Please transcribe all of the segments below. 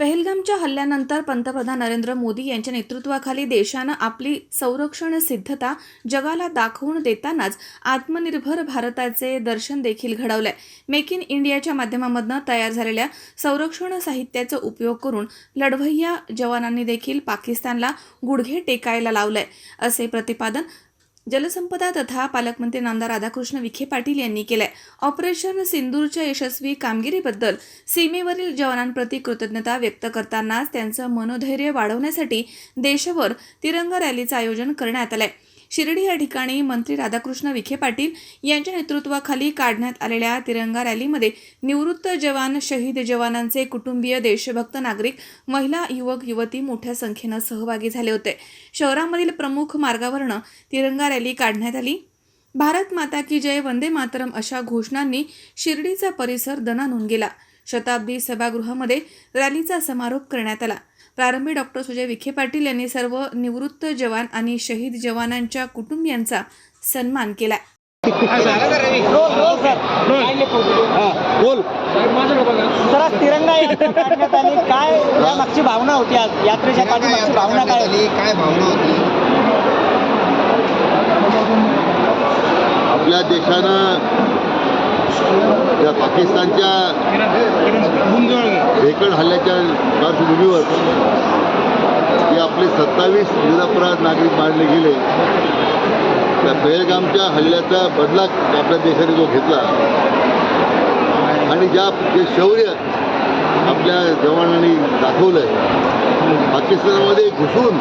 पहलगामच्या हल्ल्यानंतर पंतप्रधान नरेंद्र मोदी यांच्या नेतृत्वाखाली देशानं आपली संरक्षण सिद्धता जगाला दाखवून देतानाच आत्मनिर्भर भारताचे दर्शन देखील घडवलंय. मेक इन इंडियाच्या माध्यमामधनं तयार झालेल्या संरक्षण साहित्याचा उपयोग करून लढवय्या जवानांनी देखील पाकिस्तानला गुडघे टेकायला लावलंय असे प्रतिपादन जलसंपदा तथा पालकमंत्री नामदार राधाकृष्ण विखे पाटील यांनी केलंय. ऑपरेशन सिंदूरच्या यशस्वी कामगिरीबद्दल सीमेवरील जवानांप्रती कृतज्ञता व्यक्त करतानाच त्यांचं मनोधैर्य वाढवण्यासाठी देशभर तिरंगा रॅलीचं आयोजन करण्यात आलंय. शिर्डी या ठिकाणी मंत्री राधाकृष्ण विखे पाटील यांच्या नेतृत्वाखाली काढण्यात आलेल्या तिरंगा रॅलीमध्ये निवृत्त जवान शहीद जवानांचे कुटुंबीय देशभक्त नागरिक महिला युवक युवती मोठ्या संख्येनं सहभागी झाले होते. शहरामधील प्रमुख मार्गावरनं तिरंगा रॅली काढण्यात आली. भारत माता की जय वंदे मातरम अशा घोषणांनी शिर्डीचा परिसर दणानून गेला. शताब्दी सभागृहामध्ये रॅलीचा समारोप करण्यात आला. प्रारंभी डॉक्टर सुजय विखे पाटील यांनी सर्व निवृत्त जवान आणि शहीद जवानांच्या कुटुंबियांचा सन्मान केला जरा तिरंगा काय या मागची भावना होती आज? यात्रेच्या पाठीमागची भावना काय होती? काय भावना होती? आपल्या देशानं या पाकिस्तानच्या भेकड हल्ल्याच्या पार्श्वभूमीवर जे आपले सत्तावीस निरपराध नागरिक मारले गेले त्या बेळगामच्या हल्ल्याचा बदला आपल्या देशाने जो घेतला आणि ज्या जे शौर्य आपल्या जवानांनी दाखवलं पाकिस्तानामध्ये घुसून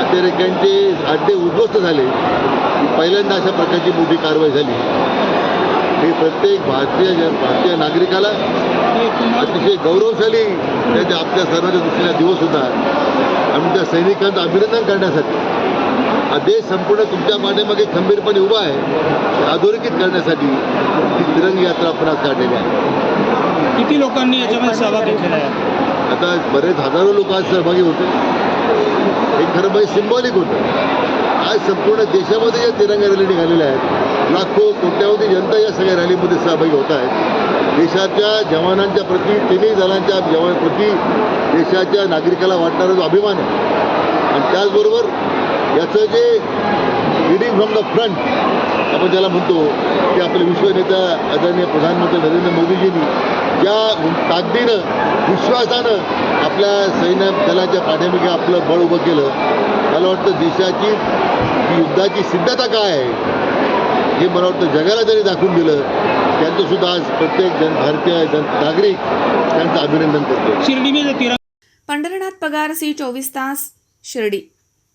अतिरेक्यांचे अड्डे उद्ध्वस्त झाले पहिल्यांदा अशा प्रकारची मोठी कारवाई झाली. हे प्रत्येक भारतीय भारतीय नागरिकाला अतिशय गौरवशाली त्याच्या आपल्या सर्वांच्या दृष्टीने दिवस होता आणि त्या सैनिकांचं अभिनंदन करण्यासाठी हा देश संपूर्ण तुमच्या पाठीमागे खंबीरपणे उभा आहे ते अधोरेखित करण्यासाठी ही तिरंगी यात्रा आपण आज काढलेली आहे. किती लोकांनी याच्यामध्ये सहभाग घेतलेला आहे? आता बरेच हजारो लोक आज सहभागी होते. हे खरं म्हणजे सिम्बॉलिक होतं. आज संपूर्ण देशामध्ये या तिरंगा रॅली निघालेल्या आहेत. लाखो कोट्यावधी जनता या सगळ्या रॅलीमध्ये सहभागी होत आहेत. देशाच्या जवानांच्या प्रती तिन्ही दलांच्या जवानांप्रती देशाच्या नागरिकाला वाटणारा जो अभिमान आहे. आणि त्याचबरोबर याचं जे लिडिंग फ्रॉम द फ्रंट आपण ज्याला म्हणतो की आपले विश्वनेता आदरणीय प्रधानमंत्री नरेंद्र मोदीजींनी ज्या ताकदीनं विश्वासानं आपल्या सैन्य दलाच्या पाठीमागे आपलं बळ उभं केलं. मला वाटतं देशाची युद्धाची सिद्धता काय आहे? हे मला वाटतं जगाला जरी दाखवून दिलं त्यांचं सुद्धा आज प्रत्येक जन भारतीय जन नागरिक त्यांचं अभिनंदन करतो तिरंगा पंढरनाथ पगार सी चोवीस तास शिर्डी.